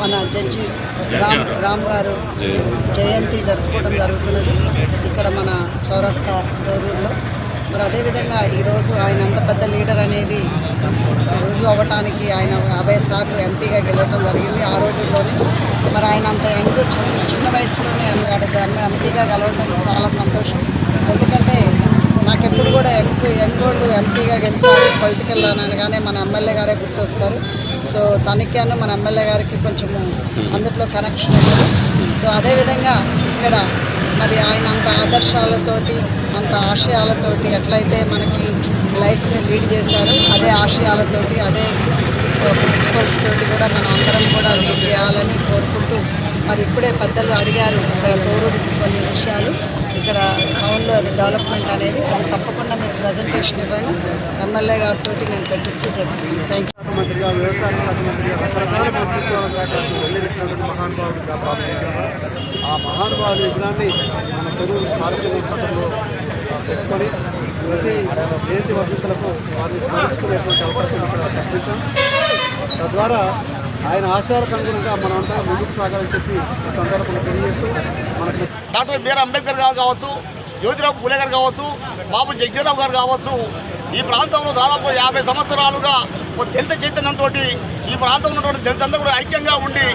మన జడ్జి రామ్ రామ్ గారు జయంతి జరుపుకోవడం జరుగుతున్నది ఇక్కడ మన చౌరస్తా దోరూరులో మరి అదేవిధంగా ఈరోజు ఆయన అంత పెద్ద లీడర్ అనేది రుజువు అవ్వటానికి ఆయన యాభై సార్లు ఎంపీగా గెలవడం జరిగింది. ఆ రోజుల్లోనే మరి ఆయన అంత యంగ్ చిన్న చిన్న వయసులోనే ఎంపీగా గెలవడం చాలా సంతోషం. నాకు ఎంగోడు ఎంపీగా గెలిచారు. పొలిటికల్ అనగానే మన ఎమ్మెల్యే గారే గుర్తొస్తారు. సో తనకేను మన ఎమ్మెల్యే గారికి కొంచెము అందులో కనెక్షన్ ఉంది సో అదేవిధంగా ఇక్కడ మరి ఆయన అంత ఆదర్శాలతోటి అంత ఆశయాలతోటి ఎట్లయితే మనకి లైఫ్ని లీడ్ చేశారో అదే ఆశయాలతోటి అదే ప్రిన్సిపల్స్ తోటి కూడా మనం అందరం కూడా లీడ్ చేయాలని కోరుకుంటూ మరి ఇప్పుడే పెద్దలు అడిగారు ఇక్కడ తోరూరు కొన్ని విషయాలు. ఇక్కడ టౌన్లో డెవలప్మెంట్ అనేది అది తప్పకుండా మీకు ప్రజెంటేషన్ ఇవ్వను. ఎమ్మెల్యే గారితో నేను పెట్టించి చెప్తాను థ్యాంక్ యూ మంత్రిగా వ్యవసాయ శాఖ మంత్రిగా రకరకాల మంత్రిత్వాల శాఖలకు వెళ్ళిచ్చినటువంటి మహానుభావుడు ఆ మహానుభావుని విగ్రహాన్ని మన తెలుగు భారతీయ సభలో పెట్టుకొని ప్రతి జయంతి వర్ధంతులకు వారిని స్మరించుకునేటువంటి అవకాశం ఇక్కడ తప్పించాం తద్వారా ఆయన ఆశయాలకు అనుగుణంగా మనమంతా ముందుకు సాగాలని చెప్పి సందర్భంగా తెలియజేస్తూ మనకి డాక్టర్ బిఆర్ అంబేద్కర్ గారు కావచ్చు జ్యోతిరావు పూలే గారు కావచ్చు బాబు జగ్జీరావు గారు కావచ్చు ఈ ప్రాంతంలో దాదాపు యాభై సంవత్సరాలుగా ఒక దళిత చైతన్యంతో ఈ ప్రాంతంలో ఉన్నటువంటి దళితందరూ కూడా ఐక్యంగా ఉండి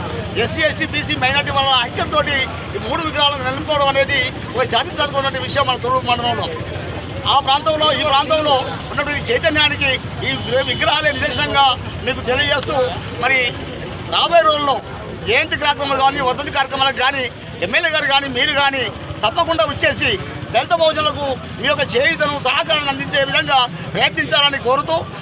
ఎస్సీ ఎస్టీ బీసీ మైనార్టీ వాళ్ళ ఐక్యంతో ఈ మూడు విగ్రహాలను నిలుపుకోవడం అనేది ఒక చారిత్రాత్మకమైన విషయం మన తొలుగు మండలంలో. ఆ ప్రాంతంలో ఈ ప్రాంతంలో ఉన్నటువంటి చైతన్యానికి ఈ విగ్రహాలే నిదర్శనంగా మీకు తెలియజేస్తూ మరి రాబోయే రోజుల్లో జయంతి కార్యక్రమాలు కానీ వదంతి కార్యక్రమాలకు కానీ ఎమ్మెల్యే గారు కానీ మీరు కానీ తప్పకుండా వచ్చేసి దళిత బహుజనులకు మీ యొక్క చేయుతను సహకారాన్ని అందించే విధంగా ప్రయత్నించాలని కోరుతూ